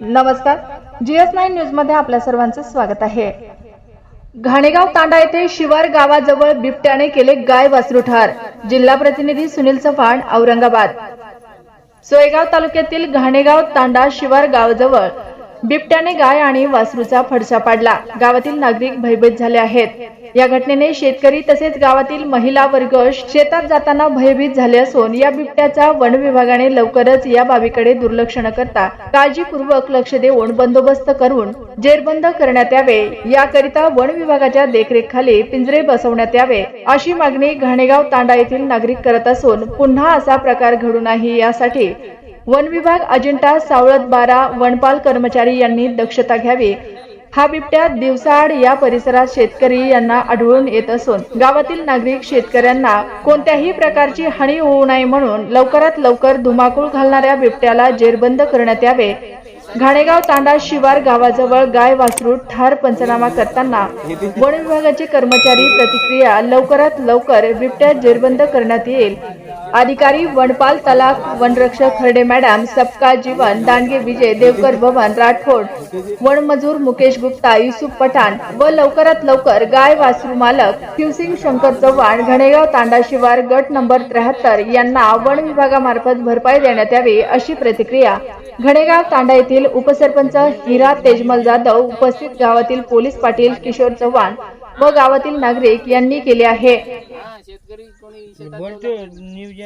नमस्कार. GS nine न्यूजमध्ये आपल्या सर्वांचं स्वागत आहे. घाणेगाव तांडा येथे शिवार गावाजवळ बिबट्याने केले गाय वासरू ठार. जिल्हा प्रतिनिधी सुनील चव्हाण औरंगाबाद. सोयगाव तालुक्यातील घाणेगाव तांडा शिवार गावाजवळ बिबट्याने गाय आणि वासरूचा फडशा पाडला. गावातील नागरिक भयभीत झाले आहेत. या घटनेने शेतकरी तसेच गावातील महिला वर्ग शेतात जाताना भयभीत झाले असून या बिबट्याचा वन विभागाने लवकरच या बाबीकडे दुर्लक्ष न करता काळजीपूर्वक लक्ष देऊन बंदोबस्त करून जेरबंद करण्यात यावे. याकरिता वन विभागाच्या देखरेखखाली पिंजरे बसवण्यात यावे अशी मागणी घाणेगाव तांडा येथील नागरिक करत असून पुन्हा असा प्रकार घडू नाही यासाठी वन विभाग अजिंठा सावळत बारा वनपाल कर्मचारी यांनी दक्षता घ्यावी. हा बिबट्या दिवसाआड या परिसरात शेतकरी यांना आढळून येत असून गावातील नागरिक शेतकऱ्यांना कोणत्याही प्रकारची हानी होऊ नये म्हणून लवकरात लवकर धुमाकूळ घालणाऱ्या बिबट्याला जेरबंद करण्यात यावे. घाणेगाव तांडा शिवार गावाजवळ गाय वासरू ठार पंचनामा करताना वन विभागाचे कर्मचारी प्रतिक्रिया लवकरात लवकर बिबट्या जेरबंद करण्यात येईल. अधिकारी वनपाल तलाक वनरक्षक खर्डे मॅडम सबका जीवन दांडगे विजय देवकर भवन राठोड वनमजूर मुकेश गुप्ता युसुफ पठाण व लवकरात लवकर गाय वासरू मालक शिवसिंग शंकर चव्हाण घणेगाव तांडा शिवार गट नंबर त्र्याहत्तर यांना वन विभागामार्फत भरपाई देण्यात यावी अशी प्रतिक्रिया. घणेगाव तांडा येथील उपसरपंच हिरा तेजमल जाधव उपस्थित गावातील पोलीस पाटील किशोर चव्हाण व गावातील नागरिक यांनी केले आहे हा शेतकरी कोणी शेतात बोलतो न्यूज